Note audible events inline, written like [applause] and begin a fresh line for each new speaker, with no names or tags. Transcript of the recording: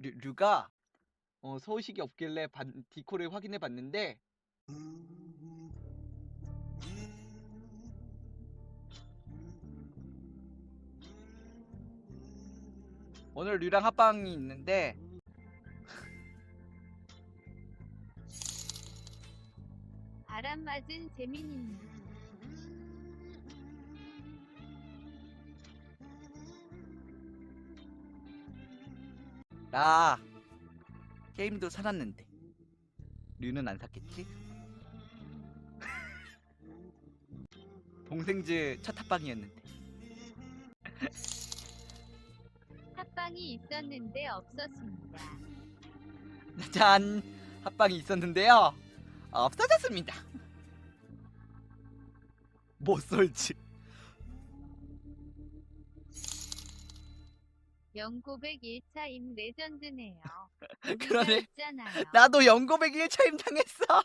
류, 류가 어, 소식이 없길래 반- 디코를 확인해 봤는데 오늘 류랑 합방이 있는데
바람 맞은 재민이님.
나 게임도 사놨는데. 류는 안 샀겠지? [laughs] 동생즈 첫 합방이었는데. [laughs]
합방이 있었는데 없었습니다. [laughs]
짠! 합방이 있었는데요. 없어졌습니다. 못 설치
영고백 1차 임 레전드네요. [laughs]
그러네.
있잖아요.
나도 연고백 1차임 당했어